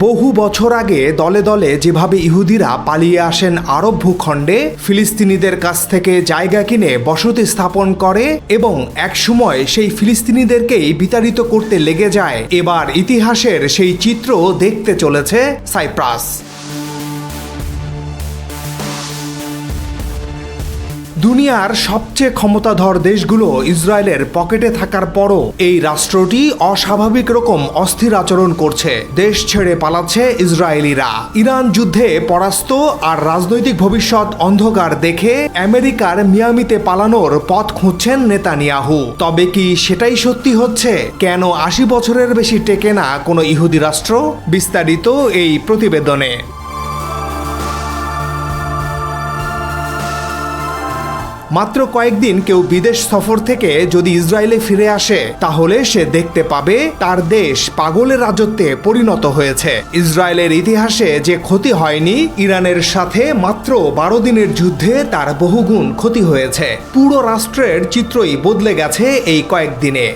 বহু বছর আগে দলে দলে যেভাবে ইহুদিরা পালিয়ে আসেন আরব ভূখণ্ডে ফিলিস্তিনিদের কাছ থেকে জায়গা কিনে বসতি স্থাপন করে এবং একসময় সেই ফিলিস্তিনিদেরকেই বিতাড়িত করতে লেগে যায়। এবার ইতিহাসের সেই চিত্র দেখতে চলেছে সাইপ্রাস। দুনিয়ার সবচেয়ে ক্ষমতাধর দেশগুলো ইসরায়েলের পকেটে থাকার পরও এই রাষ্ট্রটি অস্বাভাবিক রকম অস্থির আচরণ করছে। দেশ ছেড়ে পালাচ্ছে ইসরায়েলিরা। ইরান যুদ্ধে পরাস্ত আর রাজনৈতিক ভবিষ্যৎ অন্ধকার দেখে আমেরিকার মিয়ামিতে পালানোর পথ খুঁজছেন নেতানিয়াহু। তবে কি সেটাই সত্যি হচ্ছে? কেন আশি বছরের বেশি টেকে না কোনো ইহুদি রাষ্ট্র? বিস্তারিত এই প্রতিবেদনে। মাত্র কয়েকদিন কেউ বিদেশ সফর থেকে যদি ইসরায়েলে ফিরে আসে, তাহলে সে দেখতে পাবে তার দেশ পাগলের রাজত্বে পরিণত হয়েছে। ইসরায়েলের ইতিহাসে যে ক্ষতি হয়নি, ইরানের সাথে মাত্র বারো দিনের যুদ্ধে তার বহুগুণ ক্ষতি হয়েছে। পুরো রাষ্ট্রের চিত্রই বদলে গেছে এই কয়েকদিনে।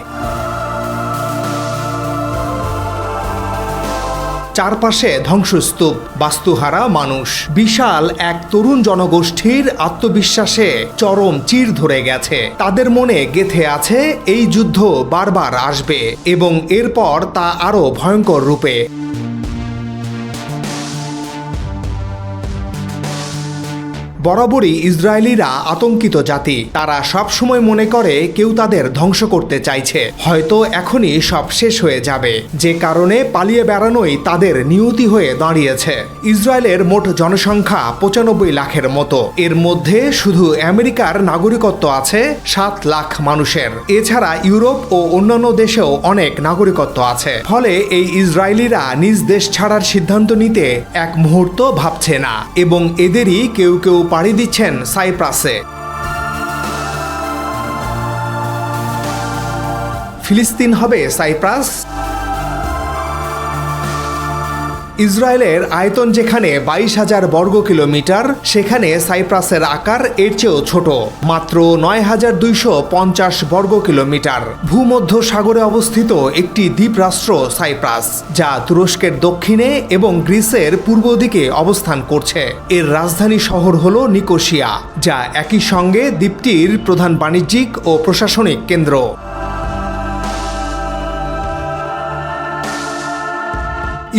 চারপাশে ধ্বংসস্তূপ, বাস্তুহারা মানুষ। বিশাল এক তরুণ জনগোষ্ঠীর আত্মবিশ্বাসে চরম চির ধরে গেছে। তাদের মনে গেথে আছে, এই যুদ্ধ বারবার আসবে এবং এরপর তা আরও ভয়ঙ্কর রূপে বরাবরই ইসরায়েলিরা আতঙ্কিত জাতি। তারা সব সময় মনে করে কেউ তাদের ধ্বংস করতে চাইছে। হয়তো এখনই সব শেষ হয়ে যাবে। যে কারণে পালিয়ে বেড়ানোই তাদের নিয়তি হয়ে দাঁড়িয়েছে। ইসরায়েলের মোট জনসংখ্যা পঁচানব্বই লাখের মতো। এর মধ্যে শুধু আমেরিকার নাগরিকত্ব আছে সাত লাখ মানুষের। এছাড়া ইউরোপ ও অন্যান্য দেশেও অনেক নাগরিকত্ব আছে। ফলে এই ইসরায়েলিরা নিজ দেশ ছাড়ার সিদ্ধান্ত নিতে এক মুহূর্ত ভাবছে না। এবং এদেরই কেউ কেউ পাড়ি দিচ্ছেন সাইপ্রাসে। ফিলিস্তিন হবে সাইপ্রাস। ইসরায়েলের আয়তন যেখানে বাইশ হাজার বর্গ কিলোমিটার সেখানে সাইপ্রাসের আকার এর চেয়েও ছোট। মাত্র নয় হাজার দুইশো পঞ্চাশ বর্গ কিলোমিটার ভূমধ্য সাগরে অবস্থিত একটি দ্বীপ রাষ্ট্র সাইপ্রাস, যা তুরস্কের দক্ষিণে এবং গ্রিসের পূর্ব দিকে অবস্থান করছে। এর রাজধানী শহর হল নিকোশিয়া, যা একই সঙ্গে দ্বীপটির প্রধান বাণিজ্যিক ও প্রশাসনিক কেন্দ্র।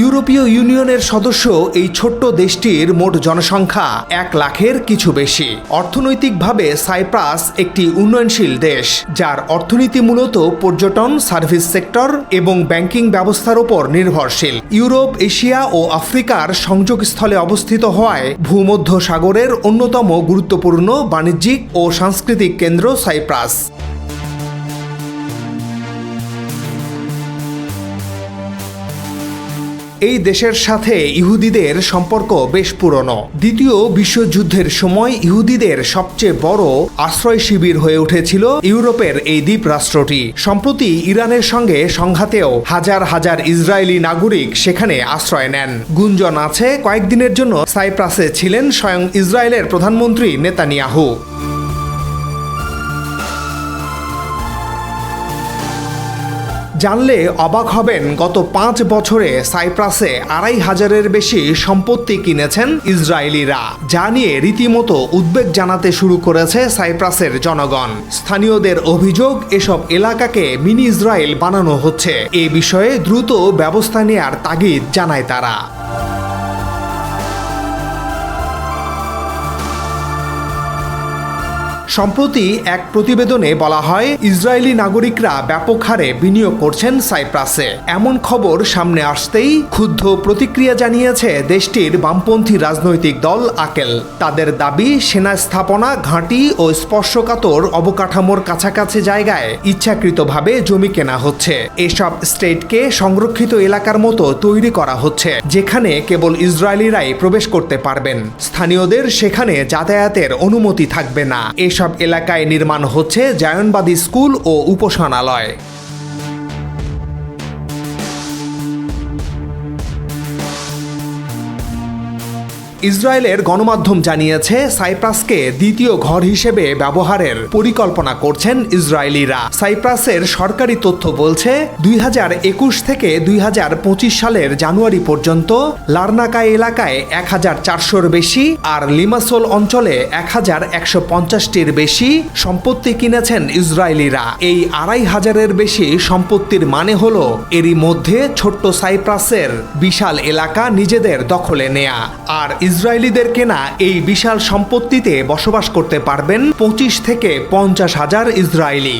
ইউরোপীয় ইউনিয়নের সদস্য এই ছোট্ট দেশটির মোট জনসংখ্যা এক লাখের কিছু বেশি। অর্থনৈতিকভাবে সাইপ্রাস একটি উন্নয়নশীল দেশ, যার অর্থনীতি মূলত পর্যটন, সার্ভিস সেক্টর এবং ব্যাংকিং ব্যবস্থার উপর নির্ভরশীল। ইউরোপ, এশিয়া ও আফ্রিকার সংযোগস্থলে অবস্থিত হওয়ায় ভূমধ্য সাগরের অন্যতম গুরুত্বপূর্ণ বাণিজ্যিক ও সাংস্কৃতিক কেন্দ্র সাইপ্রাস। এই দেশের সাথে ইহুদিদের সম্পর্ক বেশ পুরনো। দ্বিতীয় বিশ্বযুদ্ধের সময় ইহুদিদের সবচেয়ে বড় আশ্রয় শিবির হয়ে উঠেছিল ইউরোপের এই দ্বীপ রাষ্ট্রটি সম্প্রতি ইরানের সঙ্গে সংঘাতেও হাজার হাজার ইসরায়েলি নাগরিক সেখানে আশ্রয় নেন। গুঞ্জন আছে, কয়েকদিনের জন্য সাইপ্রাসে ছিলেন স্বয়ং ইসরায়েলের প্রধানমন্ত্রী নেতানিয়াহু। জানলে অবাক হবেন, গত পাঁচ বছরে সাইপ্রাসে আড়াই হাজারের বেশি সম্পত্তি কিনেছেন ইসরায়েলিরা। যা নিয়ে রীতিমতো উদ্বেগ জানাতে শুরু করেছে সাইপ্রাসের জনগণ। স্থানীয়দের অভিযোগ, এসব এলাকাকে মিনি ইসরায়েল বানানো হচ্ছে। এ বিষয়ে দ্রুত ব্যবস্থা নেয়ার তাগিদ জানায় তারা। সম্প্রতি এক প্রতিবেদনে বলা হয়, ইসরায়েলি নাগরিকরা ব্যাপক হারে বিনিয়োগ করছেন সাইপ্রাসে। এমন খবর সামনে আসতেই ক্ষুব্ধ প্রতিক্রিয়া জানিয়েছে দেশটির বামপন্থী রাজনৈতিক দল আকেল। তাদের দাবি, সেনা স্থাপনা, ঘাঁটি ও স্পর্শকাতর অবকাঠামোর কাছাকাছি জায়গায় ইচ্ছাকৃতভাবে জমি কেনা হচ্ছে। এসব স্টেটকে সংরক্ষিত এলাকার মতো তৈরি করা হচ্ছে, যেখানে কেবল ইসরায়েলিরাই প্রবেশ করতে পারবেন। স্থানীয়দের সেখানে যাতায়াতের অনুমতি থাকবে না। এসব এলাকায় নির্মাণ হচ্ছে জায়নবাদী স্কুল ও উপাসনালয় ইসরায়েলের গণমাধ্যম জানিয়েছে, সাইপ্রাসকে দ্বিতীয় ঘর হিসেবে ব্যবহারের পরিকল্পনা করছেন ইসরায়েলিরা। সাইপ্রাসের সরকারি তথ্য বলছে, দুই হাজার একুশ থেকে দুই হাজার পঁচিশ সালের জানুয়ারি পর্যন্ত লার্নাকা এলাকায় এক হাজার চারশোর বেশি আর লিমাসোল অঞ্চলে এক হাজার একশো পঞ্চাশটির বেশি সম্পত্তি কিনেছেন ইসরায়েলিরা। এই আড়াই হাজারের বেশি সম্পত্তির মানে হল, এরই মধ্যে ছোট্ট সাইপ্রাসের বিশাল এলাকা নিজেদের দখলে নেয়া। আর ইসরায়েলিদের কেনা এই বিশাল সম্পত্তিতে বসবাস করতে পারবেন পঁচিশ থেকে পঞ্চাশ হাজার ইসরায়েলি।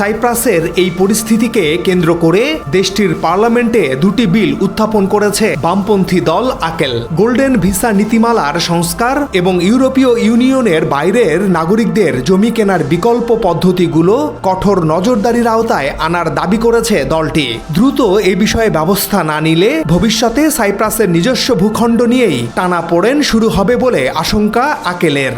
সাইপ্রাসের এই পরিস্থিতিকে কেন্দ্র করে দেশটির পার্লামেন্টে দুটি বিল উত্থাপন করেছে বামপন্থী দল আকেল। গোল্ডেন ভিসা নীতিমালার সংস্কার এবং ইউরোপীয় ইউনিয়নের বাইরের নাগরিকদের জমি কেনার বিকল্প পদ্ধতিগুলো কঠোর নজরদারির আওতায় আনার দাবি করেছে দলটি। দ্রুত এ বিষয়ে ব্যবস্থা না নিলে ভবিষ্যতে সাইপ্রাসের নিজস্ব ভূখণ্ড নিয়েই টানা পড়েন শুরু হবে বলে আশঙ্কা আকেলের।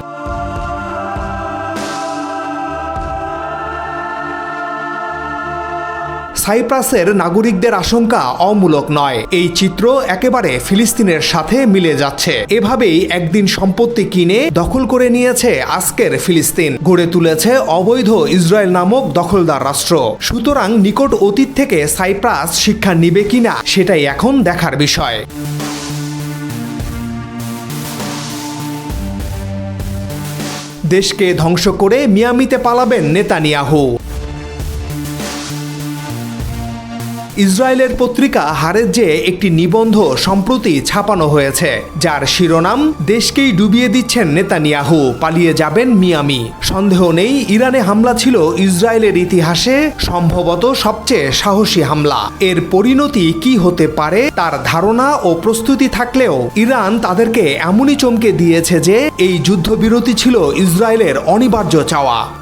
সাইপ্রাসের নাগরিকদের আশঙ্কা অমূলক নয়। এই চিত্র একেবারে ফিলিস্তিনের সাথে মিলে যাচ্ছে। এভাবেই একদিন সম্পত্তি কিনে দখল করে নিয়েছে আজকের ফিলিস্তিন। গড়ে তুলেছে অবৈধ ইসরায়েল নামক দখলদার রাষ্ট্র। সুতরাং নিকট অতীত থেকে সাইপ্রাস শিক্ষা নিবে কিনা, সেটাই এখন দেখার বিষয়। দেশকে ধ্বংস করে মিয়ামিতে পালাবেন নেতানিয়াহু। ইসরায়েলের পত্রিকা হারেজে একটি নিবন্ধ সম্প্রতি ছাপানো হয়েছে, যার শিরোনাম, দেশকেই ডুবিয়ে দিচ্ছেন নেতানিয়াহু, পালিয়ে যাবেন মিয়ামি। সন্দেহ নেই, ইরানে হামলা ছিল ইসরায়েলের ইতিহাসে সম্ভবত সবচেয়ে সাহসী হামলা। এর পরিণতি কি হতে পারে, তার ধারণা ও প্রস্তুতি থাকলেও ইরান তাদেরকে এমনই চমকে দিয়েছে যে, এই যুদ্ধবিরতি ছিল ইসরায়েলের অনিবার্য চাওয়া।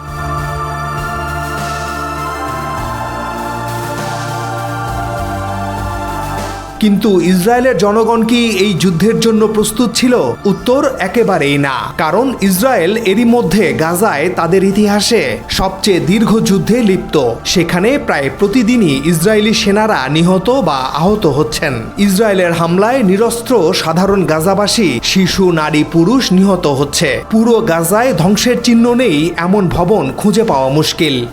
কিন্তু ইসরায়েলের জনগণ কি এই যুদ্ধের জন্য প্রস্তুত ছিল? উত্তর একেবারেই না। কারণ ইসরায়েল এরই মধ্যে গাজায় তাদের ইতিহাসে সবচেয়ে দীর্ঘ যুদ্ধে লিপ্ত। সেখানে প্রায় প্রতিদিনই ইসরায়েলি সেনারা নিহত বা আহত হচ্ছেন। ইসরায়েলের হামলায় নিরস্ত্র সাধারণ গাজাবাসী, শিশু, নারী, পুরুষ নিহত হচ্ছে। পুরো গাজায় ধ্বংসের চিহ্ন নেই এমন ভবন খুঁজে পাওয়া মুশকিল।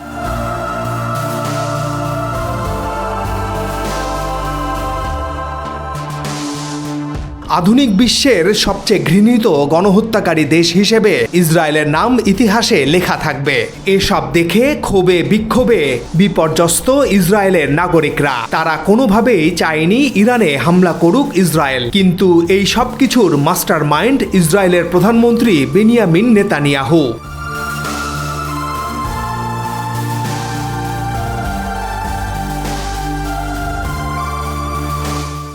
আধুনিক বিশ্বের সবচেয়ে ঘৃণিত গণহত্যাকারী দেশ হিসেবে ইসরায়েলের নাম ইতিহাসে লেখা থাকবে। এসব দেখে ক্ষোভে বিক্ষোভে বিপর্যস্ত ইসরায়েলের নাগরিকরা। তারা কোনোভাবেই চায়নি ইরানে হামলা করুক ইসরায়েল। কিন্তু এই সব কিছুর মাস্টার মাইন্ড ইসরায়েলের প্রধানমন্ত্রী বেনিয়ামিন নেতানিয়াহু।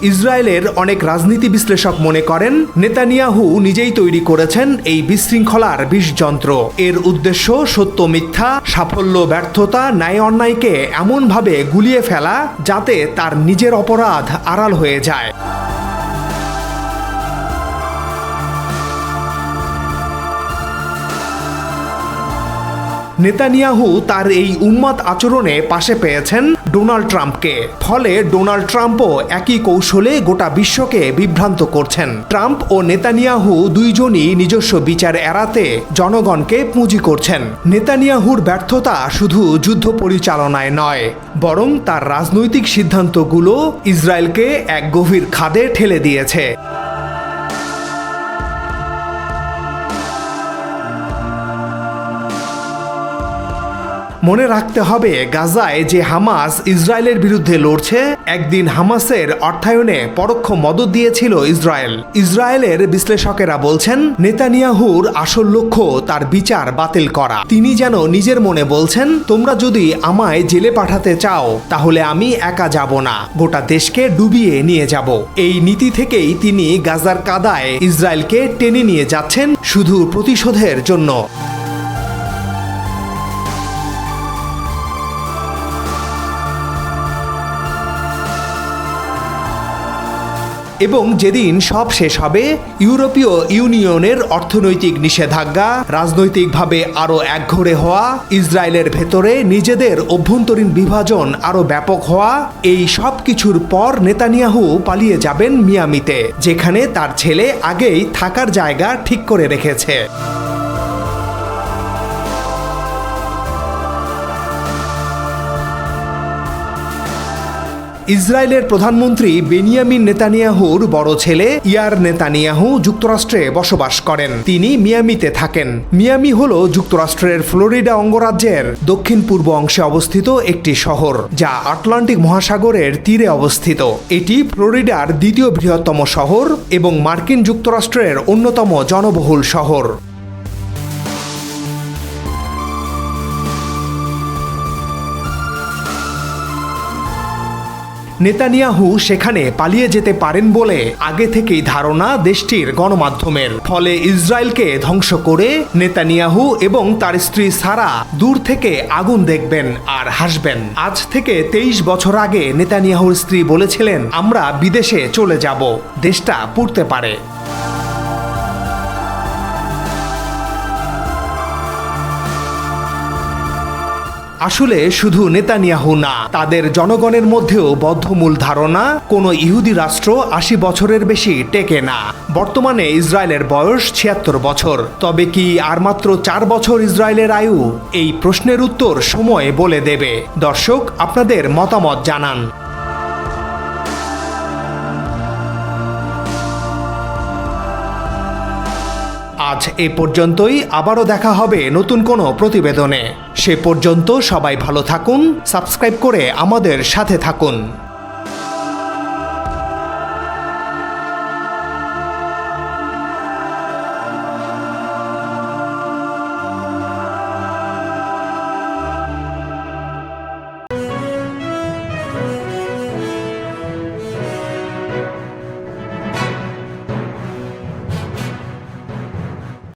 ইসরায়েলের অনেক রাজনীতি বিশ্লেষক মনে করেন, নেতানিয়াহু নিজেই তৈরি করেছেন এই বিশৃঙ্খলার বিষযন্ত্র। এর উদ্দেশ্য সত্য মিথ্যা, সাফল্য, ব্যর্থতা, ন্যায় অন্যায়কে এমনভাবে গুলিয়ে ফেলা যাতে তার নিজের অপরাধ আড়াল হয়ে যায়। নেতানিয়াহু তার এই উন্মাদ আচরণে পাশে পেয়েছেন ডোনাল্ড ট্রাম্পকে। ফলে ডোনাল্ড ট্রাম্পও একই কৌশলে গোটা বিশ্বকে বিভ্রান্ত করছেন। ট্রাম্প ও নেতানিয়াহু দুইজনই নিজস্ব বিচার এড়াতে জনগণকে পুঁজি করছেন। নেতানিয়াহুর ব্যর্থতা শুধু যুদ্ধ পরিচালনায় নয়, বরং তার রাজনৈতিক সিদ্ধান্তগুলো ইসরায়েলকে এক গভীর খাদে ঠেলে দিয়েছে। মনে রাখতে হবে, গাজায় যে হামাস ইসরায়েলের বিরুদ্ধে লড়ছে, একদিন হামাসের অর্থায়নে পরোক্ষ মদত দিয়েছিল ইসরায়েল। ইসরায়েলের বিশ্লেষকেরা বলছেন, নেতানিয়াহুর আসল লক্ষ্য তার বিচার বাতিল করা। তিনি যেন নিজের মনে বলছেন, তোমরা যদি আমায় জেলে পাঠাতে চাও, তাহলে আমি একা যাব না। গোটা দেশকে ডুবিয়ে নিয়ে যাব। এই নীতি থেকেই তিনি গাজার কাদায় ইসরায়েলকে টেনে নিয়ে যাচ্ছেন শুধু প্রতিশোধের জন্য। এবং যেদিন সব শেষ হবে, ইউরোপীয় ইউনিয়নের অর্থনৈতিক নিষেধাজ্ঞা রাজনৈতিকভাবে আরও একঘরে হওয়া, ইসরায়েলের ভেতরে নিজেদের অভ্যন্তরীণ বিভাজন আরও ব্যাপক হওয়া, এই সব কিছুর পর নেতানিয়াহু পালিয়ে যাবেন মিয়ামিতে, যেখানে তার ছেলে আগেই থাকার জায়গা ঠিক করে রেখেছে। ইসরায়েলের প্রধানমন্ত্রী বেনিয়ামিন নেতানিয়াহুর বড় ছেলে ইয়ার নেতানিয়াহু যুক্তরাষ্ট্রে বসবাস করেন। তিনি মিয়ামিতে থাকেন। মিয়ামি হল যুক্তরাষ্ট্রের ফ্লোরিডা অঙ্গরাজ্যের দক্ষিণ পূর্ব অংশে অবস্থিত একটি শহর, যা আটলান্টিক মহাসাগরের তীরে অবস্থিত। এটি ফ্লোরিডার দ্বিতীয় বৃহত্তম শহর এবং মার্কিন যুক্তরাষ্ট্রের অন্যতম জনবহুল শহর। নেতানিয়াহু সেখানে পালিয়ে যেতে পারেন বলে আগে থেকেই ধারণা দেশটির গণমাধ্যমের। ফলে ইসরায়েলকে ধ্বংস করে নেতানিয়াহু এবং তার স্ত্রী সারা দূর থেকে আগুন দেখবেন আর হাসবেন। আজ থেকে তেইশ বছর আগে নেতানিয়াহুর স্ত্রী বলেছিলেন, আমরা বিদেশে চলে যাব, দেশটা পুড়তে পারে। আসলে শুধু নেতানিয়াহু না, তাদের জনগণের মধ্যেও বদ্ধমূল ধারণা, কোনো ইহুদি রাষ্ট্র আশি বছরের বেশি টেকে না। বর্তমানে ইসরায়েলের বয়স ছিয়াত্তর বছর। তবে কি আর মাত্র চার বছর ইসরায়েলের আয়ু? এই প্রশ্নের উত্তর সময় বলে দেবে। দর্শক, আপনাদের মতামত জানান। আজ এ পর্যন্তই। আবারও দেখা হবে নতুন কোনো প্রতিবেদনে। সে পর্যন্ত সবাই ভালো থাকুন, সাবস্ক্রাইব করে আমাদের সাথে থাকুন।